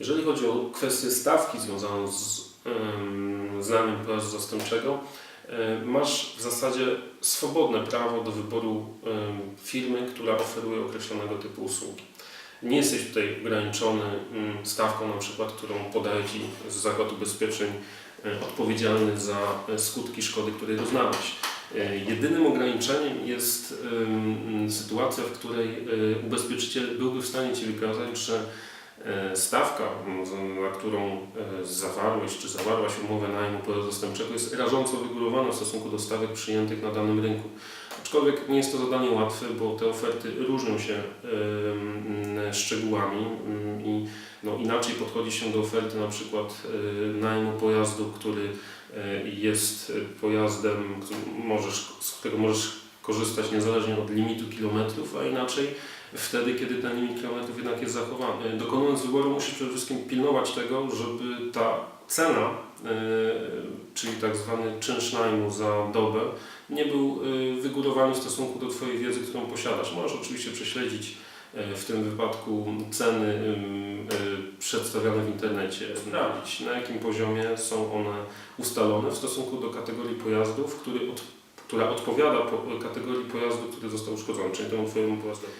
Jeżeli chodzi o kwestię stawki związaną z znaniem pojazdu zastępczego, masz w zasadzie swobodne prawo do wyboru firmy, która oferuje określonego typu usługi. Nie jesteś tutaj ograniczony stawką, na przykład, którą podaje Ci z Zakładu Ubezpieczeń odpowiedzialny za e, skutki szkody, której doznałeś. E, Jedynym ograniczeniem jest sytuacja, w której e, ubezpieczyciel byłby w stanie Ci wykazać, że stawka, m, z- na którą e, zawarłeś czy zawarłaś umowę najmu pojazdu zastępczego jest rażąco wygórowana w stosunku do stawek przyjętych na danym rynku. Aczkolwiek nie jest to zadanie łatwe, bo te oferty różnią się em, szczegółami em, i no, inaczej podchodzi się do oferty na przykład e, najmu pojazdu, który e, jest pojazdem, możesz, z którego możesz korzystać niezależnie od limitu kilometrów, a inaczej wtedy, kiedy ten limit kilometrów jednak jest zachowany. Dokonując wyboru musisz przede wszystkim pilnować tego, żeby ta cena, e, czyli tak zwany czynsz najmu za dobę, nie był e, wygórowany w stosunku do Twojej wiedzy, którą posiadasz. Możesz oczywiście prześledzić e, w tym wypadku ceny przedstawiane w internecie, sprawdzić na jakim poziomie są one ustalone w stosunku do kategorii pojazdów, który od, która odpowiada po, kategorii pojazdu, który został uszkodzony, czyli temu Twojemu pojazdowi.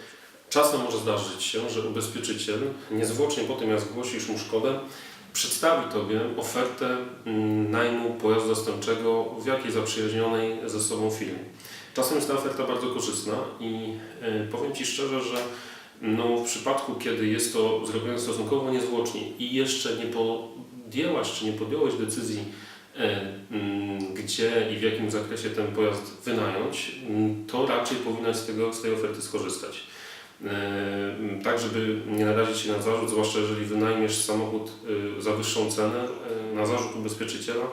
Czasem może zdarzyć się, że ubezpieczyciel niezwłocznie po tym, jak zgłosisz mu szkodę, przedstawi Tobie ofertę mm, najmu pojazdu zastępczego w jakiejś zaprzyjaźnionej ze sobą firmie. Czasem jest ta oferta bardzo korzystna i e, powiem Ci szczerze, że no, w przypadku, kiedy jest to zrobione stosunkowo niezwłocznie i jeszcze nie podjęłaś czy nie podjąłeś decyzji, e, gdzie i w jakim zakresie ten pojazd wynająć, to raczej powinnaś z, tego, z tej oferty skorzystać. E, Tak, żeby nie narazić się na zarzut, zwłaszcza jeżeli wynajmiesz samochód e, za wyższą cenę, e, na zarzut ubezpieczyciela,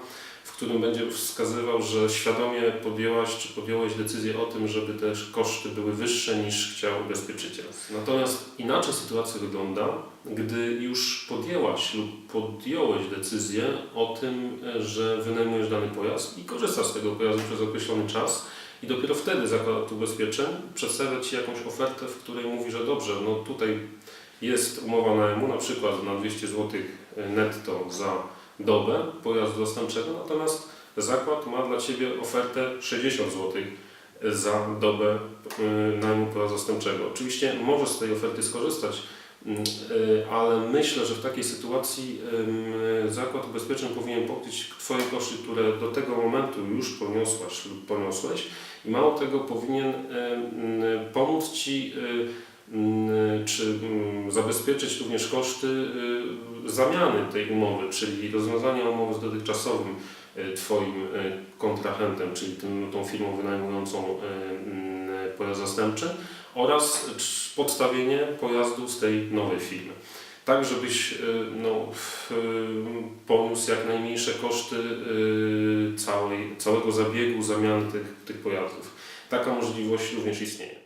w którym będzie wskazywał, że świadomie podjęłaś czy podjąłeś decyzję o tym, żeby te koszty były wyższe niż chciał ubezpieczyciel. Natomiast inaczej sytuacja wygląda, gdy już podjęłaś lub podjąłeś decyzję o tym, że wynajmujesz dany pojazd i korzystasz z tego pojazdu przez określony czas, i dopiero wtedy zakład ubezpieczeń przedstawia Ci jakąś ofertę, w której mówi, że dobrze, no tutaj jest umowa najmu, na przykład na 200 zł netto za dobę pojazdu zastępczego, natomiast zakład ma dla Ciebie ofertę 60 zł za dobę y, najmu pojazdu zastępczego. Oczywiście możesz z tej oferty skorzystać, y, ale myślę, że w takiej sytuacji ym, zakład ubezpieczeń powinien pokryć Twoje koszty, które do tego momentu już poniosłaś lub poniosłeś i mało tego powinien y, pomóc Ci y, y, czy y, zabezpieczyć również koszty y, zamiany tej umowy, czyli rozwiązania umowy z dotychczasowym y, Twoim y, kontrahentem, czyli tym, tą firmą wynajmującą y, pojazd zastępczy oraz podstawienie pojazdu z tej nowej firmy. Tak, żebyś no, poniósł jak najmniejsze koszty całej, całego zabiegu zamiany tych, tych pojazdów. Taka możliwość również istnieje.